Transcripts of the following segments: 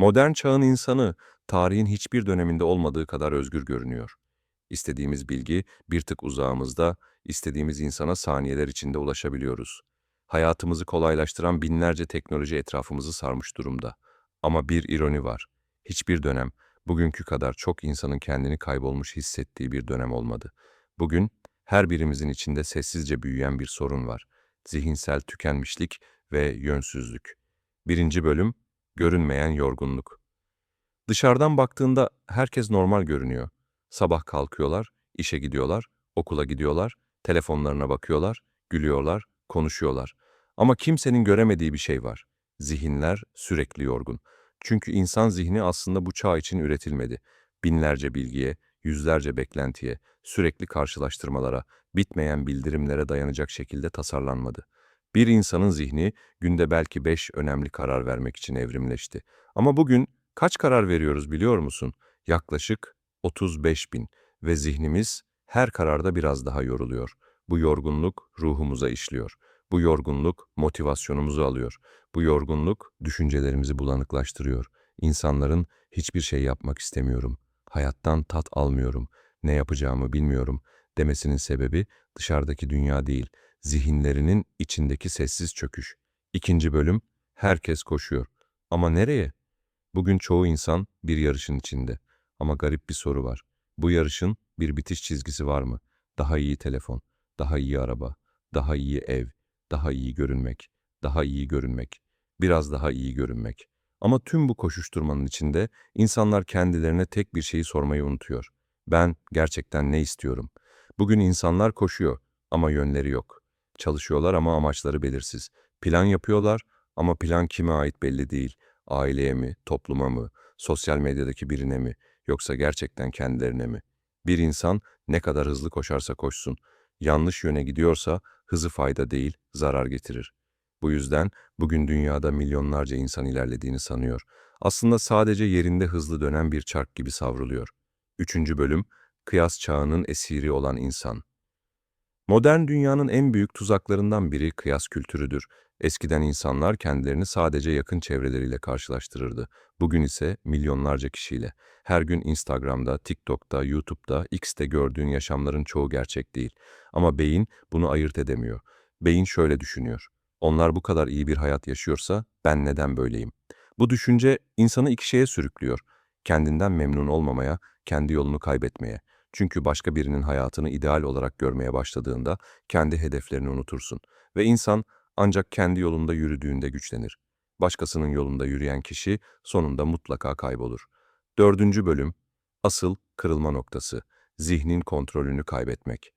Modern çağın insanı, tarihin hiçbir döneminde olmadığı kadar özgür görünüyor. İstediğimiz bilgi bir tık uzağımızda, istediğimiz insana saniyeler içinde ulaşabiliyoruz. Hayatımızı kolaylaştıran binlerce teknoloji etrafımızı sarmış durumda. Ama bir ironi var. Hiçbir dönem bugünkü kadar çok insanın kendini kaybolmuş hissettiği bir dönem olmadı. Bugün her birimizin içinde sessizce büyüyen bir sorun var. Zihinsel tükenmişlik ve yönsüzlük. Birinci bölüm, görünmeyen yorgunluk. Dışarıdan baktığında herkes normal görünüyor. Sabah kalkıyorlar, işe gidiyorlar, okula gidiyorlar, telefonlarına bakıyorlar, gülüyorlar, konuşuyorlar. Ama kimsenin göremediği bir şey var. Zihinler sürekli yorgun. Çünkü insan zihni aslında bu çağ için üretilmedi. Binlerce bilgiye, yüzlerce beklentiye, sürekli karşılaştırmalara, bitmeyen bildirimlere dayanacak şekilde tasarlanmadı. Bir insanın zihni günde belki beş önemli karar vermek için evrimleşti. Ama bugün kaç karar veriyoruz biliyor musun? Yaklaşık 35 bin ve zihnimiz her kararda biraz daha yoruluyor. Bu yorgunluk ruhumuza işliyor. Bu yorgunluk motivasyonumuzu alıyor. Bu yorgunluk düşüncelerimizi bulanıklaştırıyor. İnsanların hiçbir şey yapmak istemiyorum, hayattan tat almıyorum, ne yapacağımı bilmiyorum demesinin sebebi dışarıdaki dünya değil, zihinlerinin içindeki sessiz çöküş. İkinci bölüm, herkes koşuyor. Ama nereye? Bugün çoğu insan bir yarışın içinde. Ama garip bir soru var. Bu yarışın bir bitiş çizgisi var mı? Daha iyi telefon, daha iyi araba, daha iyi ev, daha iyi görünmek, daha iyi görünmek, biraz daha iyi görünmek. Ama tüm bu koşuşturmanın içinde insanlar kendilerine tek bir şeyi sormayı unutuyor. Ben gerçekten ne istiyorum? Bugün insanlar koşuyor ama yönleri yok. Çalışıyorlar ama amaçları belirsiz. Plan yapıyorlar ama plan kime ait belli değil. Aileye mi, topluma mı, sosyal medyadaki birine mi, yoksa gerçekten kendilerine mi? Bir insan ne kadar hızlı koşarsa koşsun, yanlış yöne gidiyorsa hızı fayda değil, zarar getirir. Bu yüzden bugün dünyada milyonlarca insan ilerlediğini sanıyor. Aslında sadece yerinde hızlı dönen bir çark gibi savruluyor. Üçüncü bölüm, kıyas çağının esiri olan insan. Modern dünyanın en büyük tuzaklarından biri kıyas kültürüdür. Eskiden insanlar kendilerini sadece yakın çevreleriyle karşılaştırırdı. Bugün ise milyonlarca kişiyle. Her gün Instagram'da, TikTok'ta, YouTube'da, X'te gördüğün yaşamların çoğu gerçek değil. Ama beyin bunu ayırt edemiyor. Beyin şöyle düşünüyor. Onlar bu kadar iyi bir hayat yaşıyorsa ben neden böyleyim? Bu düşünce insanı iki şeye sürüklüyor. Kendinden memnun olmamaya, kendi yolunu kaybetmeye. Çünkü başka birinin hayatını ideal olarak görmeye başladığında kendi hedeflerini unutursun. Ve insan ancak kendi yolunda yürüdüğünde güçlenir. Başkasının yolunda yürüyen kişi sonunda mutlaka kaybolur. Dördüncü bölüm, asıl kırılma noktası, zihnin kontrolünü kaybetmek.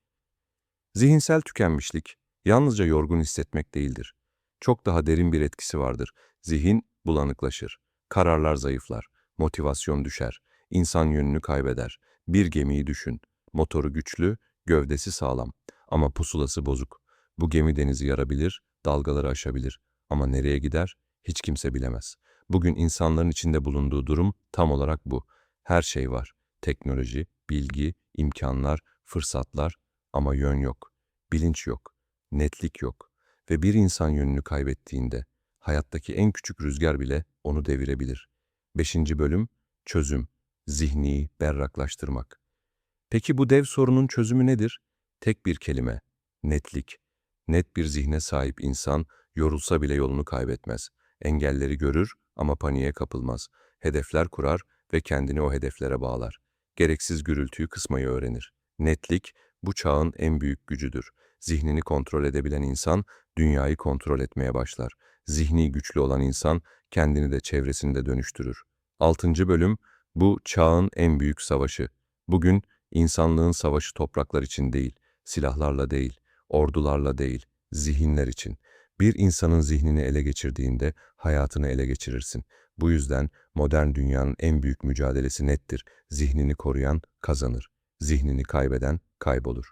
Zihinsel tükenmişlik, yalnızca yorgun hissetmek değildir. Çok daha derin bir etkisi vardır. Zihin bulanıklaşır, kararlar zayıflar, motivasyon düşer, insan yönünü kaybeder. Bir gemiyi düşün, motoru güçlü, gövdesi sağlam ama pusulası bozuk. Bu gemi denizi yarabilir, dalgaları aşabilir ama nereye gider hiç kimse bilemez. Bugün insanların içinde bulunduğu durum tam olarak bu. Her şey var. Teknoloji, bilgi, imkanlar, fırsatlar ama yön yok. Bilinç yok. Netlik yok. Ve bir insan yönünü kaybettiğinde hayattaki en küçük rüzgar bile onu devirebilir. Beşinci bölüm, çözüm, zihni berraklaştırmak. Peki bu dev sorunun çözümü nedir? Tek bir kelime, netlik. Net bir zihne sahip insan yorulsa bile yolunu kaybetmez. Engelleri görür ama paniğe kapılmaz. Hedefler kurar ve kendini o hedeflere bağlar. Gereksiz gürültüyü kısmayı öğrenir. Netlik bu çağın en büyük gücüdür. Zihnini kontrol edebilen insan dünyayı kontrol etmeye başlar. Zihni güçlü olan insan kendini de çevresini de dönüştürür. Altıncı bölüm bu çağın en büyük savaşı. Bugün insanlığın savaşı topraklar için değil, silahlarla değil, ordularla değil, zihinler için. Bir insanın zihnini ele geçirdiğinde hayatını ele geçirirsin. Bu yüzden modern dünyanın en büyük mücadelesi nettir. Zihnini koruyan kazanır. Zihnini kaybeden kaybolur.